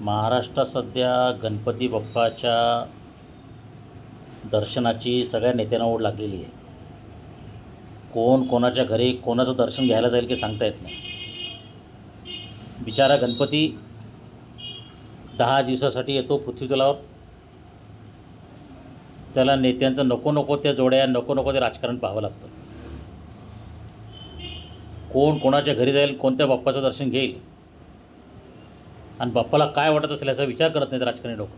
महाराष्ट्रात सध्या गणपती बाप्पाच्या दर्शनाची सगळ्या नेत्यांना ओढ लागलेली आहे. कोण कोणाच्या घरी कोणाचं दर्शन घ्यायला जाईल की सांगता येत नाही. बिचारा गणपती दहा दिवसासाठी येतो पृथ्वीतलावर. त्याला नेत्यांचं नको नको त्या जोड्या नको नको ते राजकारण पाहावं लागतं. कोण कोणाच्या घरी जाईल कोणत्या बाप्पाचं दर्शन घेईल आणि बाप्पाला काय वाटत असेल याचा विचार करत नाहीत राजकारणी लोक.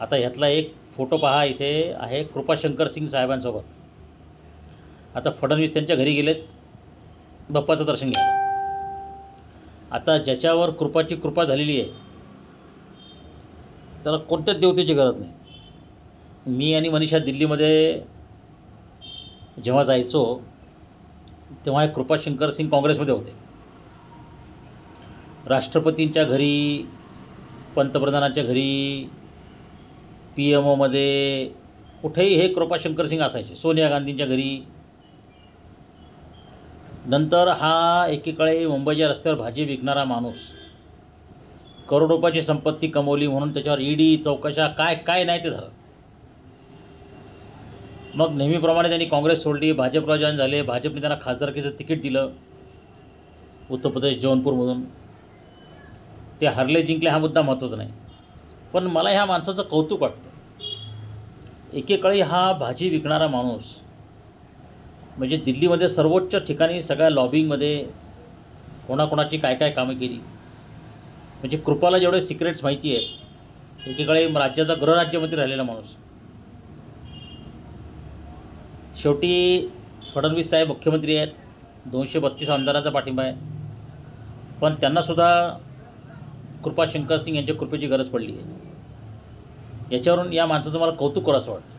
आता ह्यातला एक फोटो पहा इथे आहे कृपाशंकर सिंग साहेबांसोबत. आता फडणवीस त्यांच्या घरी गेलेत बाप्पाचं दर्शन घ्यायला. आता ज्याच्यावर कृपाची कृपा झालेली आहे त्याला कोणत्याच देवतेची गरज नाही. मी आणि मनीषा दिल्लीमध्ये जेव्हा जायचो तेव्हा हे कृपाशंकर सिंग काँग्रेसमध्ये होते. राष्ट्रपतींच्या घरी पंतप्रधानाच्या घरी पी एम ओमध्ये कुठेही हे कृपाशंकर सिंग असायचे सोनिया गांधींच्या घरी. नंतर हा एकीकडे मुंबईच्या रस्त्यावर भाजी विकणारा माणूस करोड रुपयाची संपत्ती कमवली म्हणून त्याच्यावर ईडी चौकशा काय काय नाही ते झालं. मग नेहमीप्रमाणे त्यांनी काँग्रेस सोडली भाजपला जॉईन झाले भाजपने त्यांना खासदारकीचं तिकीट दिलं उत्तर प्रदेश जौनपूरमधून. ते हरले जिंकले हा मुद्दा महत्त्वाचा नाही. पण मला ह्या माणसाचं कौतुक वाटतं. एकेकाळी हा भाजी विकणारा माणूस म्हणजे दिल्लीमध्ये सर्वोच्च ठिकाणी सगळ्या लॉबिंगमध्ये कोणाकोणाची काय काय कामं केली. म्हणजे कृपाला जेवढे सिक्रेट्स माहिती आहेत एकेकाळी राज्याचा गृहराज्यमंत्री राहिलेला माणूस. शेवटी फडणवीस साहेब मुख्यमंत्री आहेत दोनशे बत्तीस आमदारांचा पाठिंबा आहे. पण त्यांनासुद्धा कृपाशंकर सिंग यांच्या कृपेची गरज पडली आहे. याच्यावरून या माणसाचं मला कौतुक करावं असं वाटतं.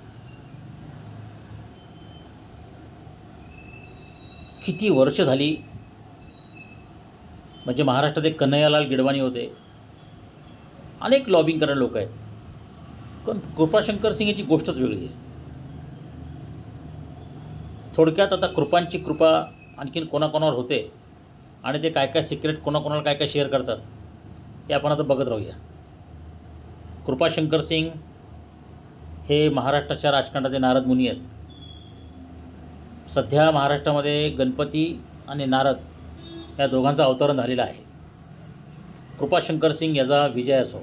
किती वर्ष झाली म्हणजे महाराष्ट्रात एक कन्हैयालाल गिडवाणी होते. अनेक लॉबिंग करणारे लोक आहेत. पण कृपाशंकर सिंग याची गोष्टच वेगळी आहे. थोडक्यात आता कृपांची कृपा आणखीन कोणाकोणावर होते आणि ते काय काय सिक्रेट कोणाकोणाला काय काय शेअर करतात हे आपण आता बघत राहूया. कृपाशंकर सिंग हे महाराष्ट्राच्या राजकारणाचे नारद मुनी आहेत. सध्या महाराष्ट्रामध्ये गणपती आणि नारद या दोघांचं अवतरण झालेलं आहे. कृपाशंकर सिंग याचा विजय असो